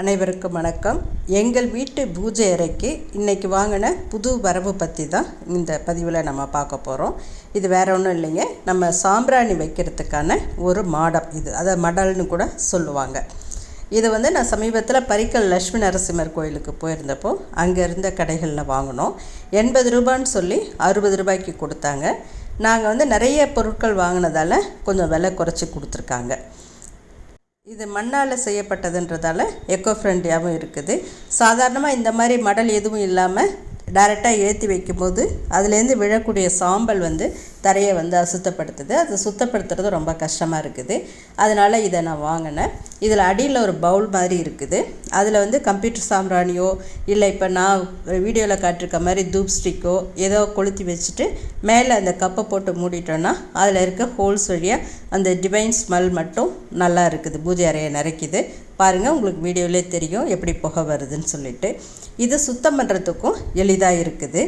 அனைவருக்கும் வணக்கம். எங்கள் வீட்டு பூஜை அறைக்கு இன்றைக்கி வாங்கின புது வரவு பற்றி தான் இந்த பதிவில் நம்ம பார்க்க போகிறோம் இது வேறு ஒன்றும் இல்லைங்க. நம்ம சாம்பிராணி வைக்கிறதுக்கான ஒரு மாடம் இது. அதை மடல்னு கூட சொல்லுவாங்க. இது வந்து நான் சமீபத்தில் பரிக்கல் லட்சுமி நரசிம்மர் கோயிலுக்கு போயிருந்தப்போ அங்கே இருந்த கடைகளில் வாங்கினோம். எண்பது ரூபான்னு சொல்லி அறுபது ரூபாய்க்கு கொடுத்தாங்க. நாங்கள் வந்து நிறைய பொருட்கள் வாங்கினதால கொஞ்சம் விலை குறைச்சி கொடுத்துருக்காங்க. இது மண்ணால் செய்யப்பட்டதுன்றதால எக்கோ ஃப்ரெண்ட்லியாகவும் இருக்குது. சாதாரணமாக இந்த மாதிரி மடல் எதுவும் இல்லாமல் டைரெக்டாக ஏற்றி வைக்கும்போது அதுலேருந்து விழக்கூடிய சாம்பல் வந்து தரையை வந்து அசுத்தப்படுத்துது. அது சுத்தப்படுத்துறது ரொம்ப கஷ்டமாக இருக்குது. அதனால் இதை நான் வாங்கினேன். இதில் அடியில் ஒரு பவுல் மாதிரி இருக்குது. அதில் வந்து கம்ப்யூட்டர் சாம்பிராணியோ இல்லை இப்போ நான் வீடியோவில் காட்டிருக்க மாதிரி தூப் ஸ்டிக்கோ ஏதோ கொளுத்தி வச்சுட்டு மேலே அந்த கப்பை போட்டு மூடிட்டோன்னா அதில் இருக்க ஹோல்ஸ் வழியாக அந்த டிவைன் ஸ்மெல் மட்டும் நல்லா இருக்குது பூஜை அறையை நிறைக்குது. பாருங்கள் உங்களுக்கு வீடியோவிலே தெரியும் எப்படி புகை வருதுன்னு சொல்லிட்டு. இது சுத்தம் பண்ணுறதுக்கும் எளிதாக இருக்குது.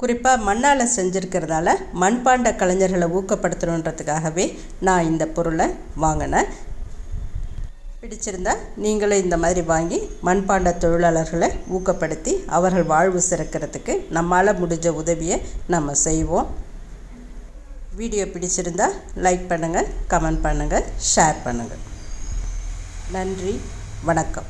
குறிப்பாக மண்ணால் செஞ்சுருக்கிறதால மண்பாண்ட கலைஞர்களை ஊக்கப்படுத்தணுன்றதுக்காகவே நான் இந்த பொருளை வாங்கினேன். பிடிச்சிருந்தா நீங்களும் இந்த மாதிரி வாங்கி மண்பாண்ட தொழிலாளர்களை ஊக்கப்படுத்தி அவர்கள் வாழ்வு சிறக்கிறதுக்கு நம்மளால் முடிஞ்ச உதவியை நம்ம செய்வோம். வீடியோ பிடிச்சிருந்தா லைக் பண்ணுங்கள் கமெண்ட் பண்ணுங்கள் ஷேர் பண்ணுங்கள் நன்றி வணக்கம்.